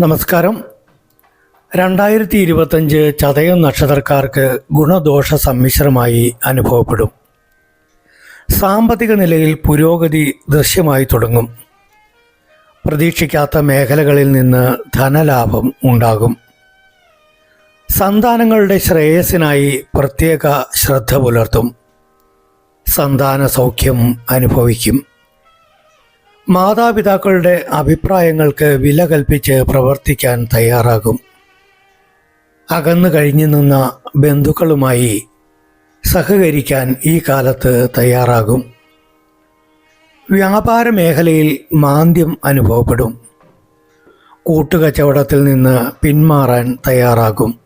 നമസ്കാരം. രണ്ടായിരത്തി ഇരുപത്തഞ്ച് ചതയം നക്ഷത്രക്കാർക്ക് ഗുണദോഷ സമ്മിശ്രമായി അനുഭവപ്പെടും. സാമ്പത്തിക നിലയിൽ പുരോഗതി ദൃശ്യമായി തുടങ്ങും. പ്രതീക്ഷിക്കാത്ത മേഖലകളിൽ നിന്ന് ധനലാഭം ഉണ്ടാകും. സന്താനങ്ങളുടെ ശ്രേയസ്സിനായി പ്രത്യേക ശ്രദ്ധ പുലർത്തും. സന്താന സൗഖ്യം അനുഭവിക്കും. മാതാപിതാക്കളുടെ അഭിപ്രായങ്ങൾക്ക് വില കൽപ്പിച്ച് പ്രവർത്തിക്കാൻ തയ്യാറാകും. അകന്നു കഴിഞ്ഞു നിന്ന ബന്ധുക്കളുമായി സഹകരിക്കാൻ ഈ കാലത്ത് തയ്യാറാകും. വ്യാപാര മേഖലയിൽ മാന്ദ്യം അനുഭവപ്പെടും. കൂട്ടുകച്ചവടത്തിൽ നിന്ന് പിന്മാറാൻ തയ്യാറാകും.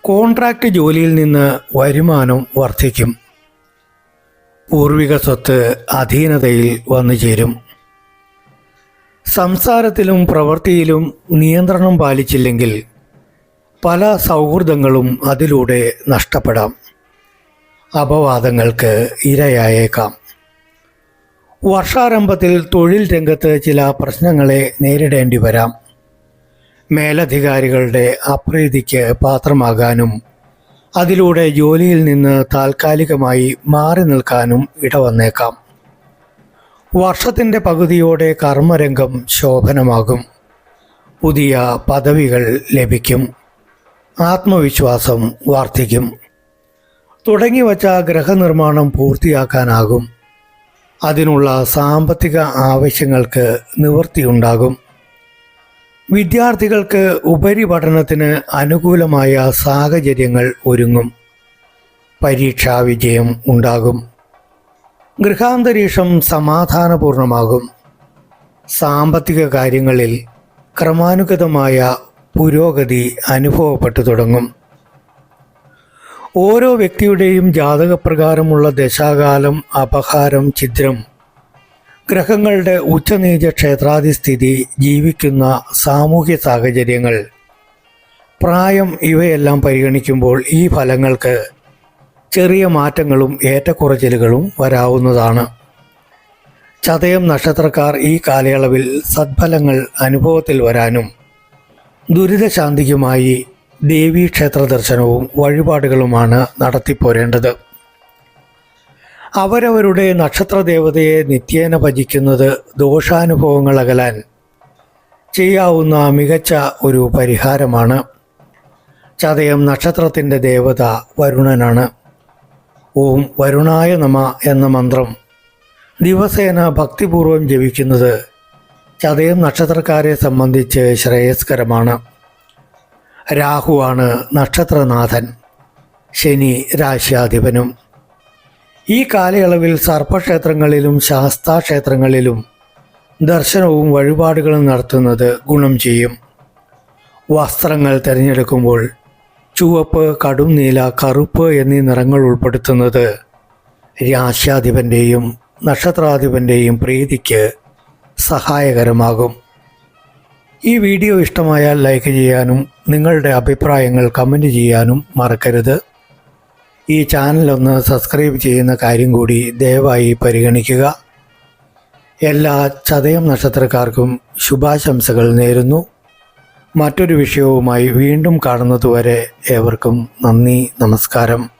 കോൺട്രാക്റ്റ് ജോലിയിൽ നിന്ന് വരുമാനം വർദ്ധിക്കും. പൂർവിക സ്വത്ത് അധീനതയിൽ വന്നു ചേരും. സംസാരത്തിലും പ്രവൃത്തിയിലും നിയന്ത്രണം പാലിച്ചില്ലെങ്കിൽ പല സൗഹൃദങ്ങളും അതിലൂടെ നഷ്ടപ്പെടാം. അപവാദങ്ങൾക്ക് ഇരയായേക്കാം. വർഷാരംഭത്തിൽ തൊഴിൽ രംഗത്ത് ചില പ്രശ്നങ്ങളെ നേരിടേണ്ടി വരാം. മേലധികാരികളുടെ അപ്രീതിക്ക് പാത്രമാകാനും അതിലൂടെ ജോലിയിൽ നിന്ന് താൽക്കാലികമായി മാറി നിൽക്കാനും ഇടവന്നേക്കാം. വർഷത്തിന്റെ പകുതിയോടെ കർമ്മരംഗം ശോഭനമാകും. പുതിയ പദവികൾ ലഭിക്കും. ആത്മവിശ്വാസം വർദ്ധിക്കും. തുടങ്ങി തുടങ്ങിവച്ച ഗ്രഹനിർമ്മാണം പൂർത്തിയാക്കാനാകും. അതിനുള്ള സാമ്പത്തിക ആവശ്യങ്ങൾക്ക് നിവൃത്തിയുണ്ടാകും. വിദ്യാർത്ഥികൾക്ക് ഉപരിപഠനത്തിന് അനുകൂലമായ സാഹചര്യങ്ങൾ ഒരുങ്ങും. പരീക്ഷാ വിജയം ഉണ്ടാകും. ഗൃഹാന്തരീക്ഷം സമാധാനപൂർണമാകും. സാമ്പത്തിക കാര്യങ്ങളിൽ ക്രമാനുഗതമായ പുരോഗതി അനുഭവപ്പെട്ടു തുടങ്ങും. ഓരോ വ്യക്തിയുടെയും ജാതകപ്രകാരമുള്ള ദശാകാലം അപഹാരം ഛിദ്രം ഗ്രഹങ്ങളുടെ ഉച്ചനീച ക്ഷേത്രാധിസ്ഥിതി ജീവിക്കുന്ന സാമൂഹ്യ സാഹചര്യങ്ങൾ. പ്രായം ഇവയെല്ലാം പരിഗണിക്കുമ്പോൾ ഈ ഫലങ്ങൾക്ക് ചെറിയ മാറ്റങ്ങളും ഏറ്റക്കുറച്ചിലുകളും വരാവുന്നതാണ്. ചതയം നക്ഷത്രക്കാർ ഈ കാലയളവിൽ സദ്ഫലങ്ങൾ അനുഭവത്തിൽ വരാനും ദുരിതശാന്തിക്കുമായി ദേവീക്ഷേത്ര ദർശനവും വഴിപാടുകളുമാണ് നടത്തിപ്പോരേണ്ടത്. അവരവരുടെ നക്ഷത്രദേവതയെ നിത്യേന ഭജിക്കുന്നത് ദോഷാനുഭവങ്ങൾ അകലാൻ ചെയ്യാവുന്ന മികച്ച ഒരു പരിഹാരമാണ്. ചതയം നക്ഷത്രത്തിന്റെ ദേവത വരുണനാണ്. ഓം വരുണായ നമ എന്ന മന്ത്രം ദിവസേന ഭക്തിപൂർവം ജപിക്കുന്നത് ചതയം നക്ഷത്രക്കാരെ സംബന്ധിച്ച് ശ്രേയസ്കരമാണ്. രാഹുവാണ് നക്ഷത്രനാഥൻ. ശനി രാശ്യാധിപനും. ഈ കാലയളവിൽ സർപ്പക്ഷേത്രങ്ങളിലും ശാസ്താക്ഷേത്രങ്ങളിലും ദർശനവും വഴിപാടുകളും നടത്തുന്നത് ഗുണം ചെയ്യും. വസ്ത്രങ്ങൾ തിരഞ്ഞെടുക്കുമ്പോൾ ചുവപ്പ് കടും നീല കറുപ്പ് എന്നീ നിറങ്ങൾ ഉൾപ്പെടുത്തുന്നത് രാശ്യാധിപന്റെയും നക്ഷത്രാധിപന്റെയും പ്രീതിക്ക് സഹായകരമാകും. ഈ വീഡിയോ ഇഷ്ടമായാൽ ലൈക്ക് ചെയ്യാനും നിങ്ങളുടെ അഭിപ്രായങ്ങൾ കമന്റ് ചെയ്യാനും മറക്കരുത്. ഈ ചാനൽ ഒന്ന് സബ്സ്ക്രൈബ് ചെയ്യുന്ന കാര്യം കൂടി ദയവായി പരിഗണിക്കുക. എല്ലാ ചതയം നക്ഷത്രക്കാർക്കും ശുഭാശംസകൾ നേരുന്നു. മറ്റൊരു വിഷയവുമായി വീണ്ടും കാണുന്നതുവരെ ഏവർക്കും നന്ദി നമസ്കാരം.